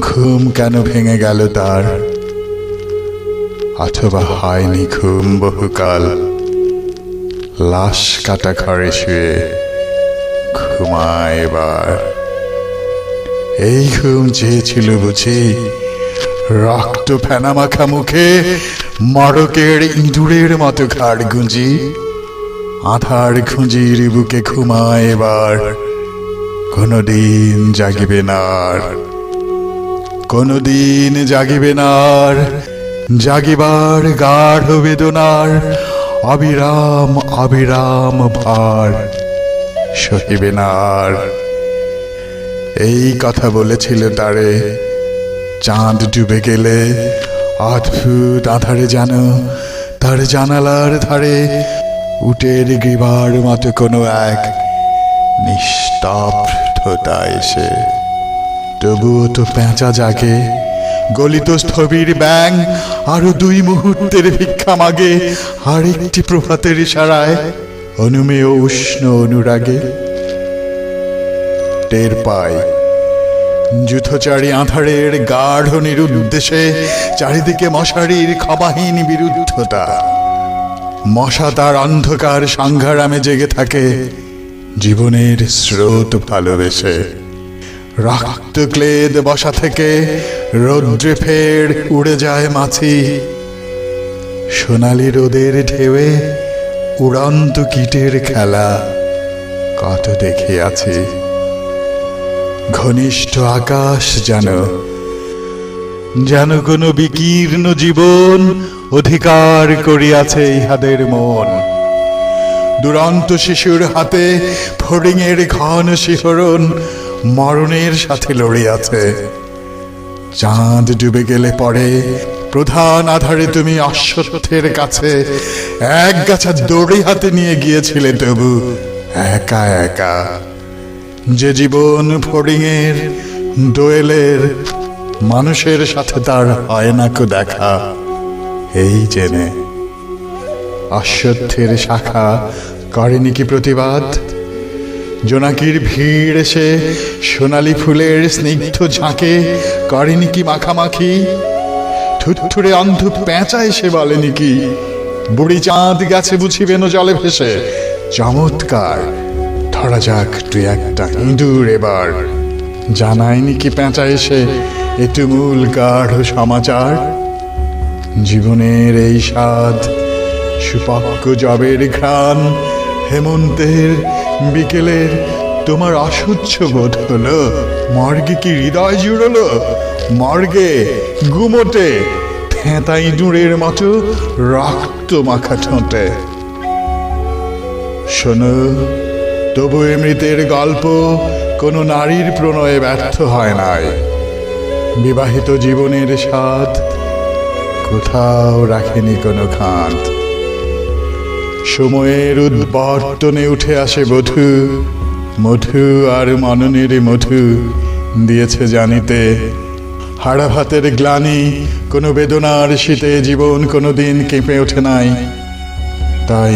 ঘুম কেন ভেঙে গেল তার? অথবা হয়নি ঘুম বহুকাল? লাশ কাটা ঘরে শুয়ে ঘুমায় এবার। এই ঘুম চেয়েছিল বুঝি রক্ত ফেনা মাখা মুখে মরকের ইঁদুরের মতো ঘাড় গুঁজি আধার খুঁজির বুকে ঘুমায় এবার। কোনদিন জাগিবে না আর। কোনদিন জাগিবে না আর জাগিবার গাঢ় বেদনার, অবিরাম অবিরাম ভার সহিবে না আর এই কথা বলেছিল তারে, চাঁদ ডুবে গেলে, অদ্ভুত আধারে যেন তার জানালার ধারে উটের গ্রীবার মতো কোনো এক নিস্তব্ধতা এসে তবুও তো পেঁচা জাগে। গলিত স্থবির ব্যাং আরও দুই মুহূর্তের ভিক্ষা মাগে আর একটি প্রভাতের ইশারায় অনুমেয় উষ্ণ অনুরাগে। টের পায়, যুথচারী আধারের গাঢ় নিরুদ্দেশে চারিদিকে মশারির ক্ষমাহীন বিরুদ্ধতা। মশা তার অন্ধকার সংঘারামে জেগে থাকে, জীবনের স্রোত ভালোবেসে। রক্ত ক্লেদ বসা থেকে রৌদ্রে ফের উড়ে যায় মাছি। সোনালি রোদের ঢেউয়ে উড়ন্ত কীটের খেলা কত দেখিয়াছি ঘনিষ্ঠ আকাশ যেন যেন কোনো বিকীর্ণ জীবন অধিকার করিয়াছে ইহাদের মন। দুরন্ত শিশুর হাতে ফড়িংয়ের ঘন শিহরণ মরণের সাথে লড়িয়াছে চাঁদ ডুবে গেলে পরে প্রধান আধারে তুমি অশ্বত্থের কাছে এক গাছা দড়ি হাতে নিয়ে গিয়েছিলে তবু একা একা। যে জীবন ফড়িংয়ের দোয়েলের মানুষের সাথে তার হয় না কো দেখা, এই জেনে অশ্বত্থের শাখা করেনি কি প্রতিবাদ? জোনাকির ভিড় এসে সোনালি ফুলের স্নিগ্ধ ঝাঁকে করেনি কি মাখামাখি? থুথুরে অন্ধ পেঁচা এসে বলেনি কি? বুড়ি চাঁদ গেছে বুঝিবেন জলে ভেসে। চমৎকার। ধরা যাক তুই একটা ইঁদুর এবার। জানায়নি কি পেঁচা এসে এ তুমুল গাঢ় সমাচার? জীবনের এই স্বাদ সুপক্ক জবের ঘ্রাণ হেমন্তের বিকেলের তোমার অসহ্য বোধ হলো, মর্গে কি হৃদয় জুড়লো? মর্গে গুমোটে থেঁতা ইঁদুরের মতো রক্ত মাখা ঠোঁটে। শোনো, তবু মৃতের গল্প কোনো নারীর প্রণয়ে ব্যর্থ হয় নাই। বিবাহিত জীবনের স্বাদ কোথাও রাখেনি কোনো খাঁত সময়ের উদ্বর্তনে উঠে আসে বধু। মধু আর মননের মধু দিয়েছে জানিতে। হাড়া ভাতের গ্লানি, কোনো বেদনার শীতে জীবন কোনো দিন কেঁপে ওঠে নাই। তাই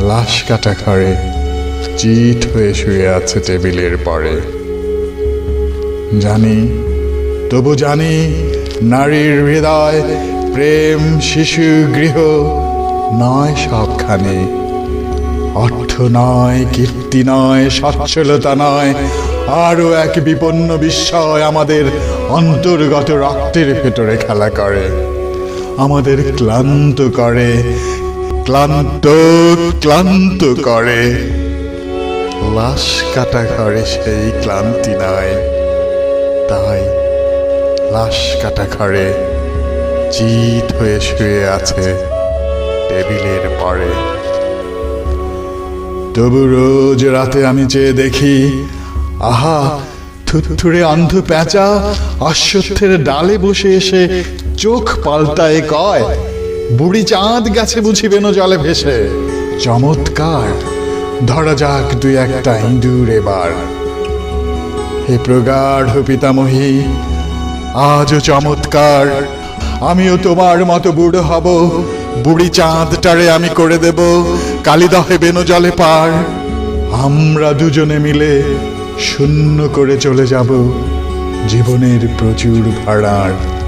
লাশ কাটা ঘরে চিট হয়ে শুয়ে আছে টেবিলের পরে। জানি, তবু জানি নারীর হৃদয় প্রেম, শিশু, গৃহ নয় সবখানে। অর্থ নয়, কীর্তি নয়, সচ্ছলতা নয়, আরও এক বিপন্ন বিস্ময় আমাদের অন্তর্গত রক্তের ভেতরে খেলা করে। আমাদের ক্লান্ত করে, ক্লান্ত ক্লান্ত করে। লাশ কাটা ঘরে সেই ক্লান্তি নয় তাই লাশ কাটা ঘরে, চিত হয়ে শুয়ে আছে। টেবিলের পরে তবু রোজ রাতে আমি চেয়ে দেখি, আহা, থুথুরে অন্ধ প্যাঁচা অশ্বত্থের ডালে বসে এসে চোখ পাল্টায় কয়, বুড়ি চাঁদ গেছে বুঝিবেন জলে ভেসে। চমৎকার। ধরা যাক দুই একটা ইঁদুর এবার। হে প্রগাঢ় পিতামহী, আজও চমৎকার। আমিও তোমার মতো বুড়ো হব। বুড়ি চাঁদটারে আমি করে দেব, কালিদহে বেনো জলে পার। আমরা দুজনে মিলে শূন্য করে চলে যাব, জীবনের প্রচুর ভাড়ার।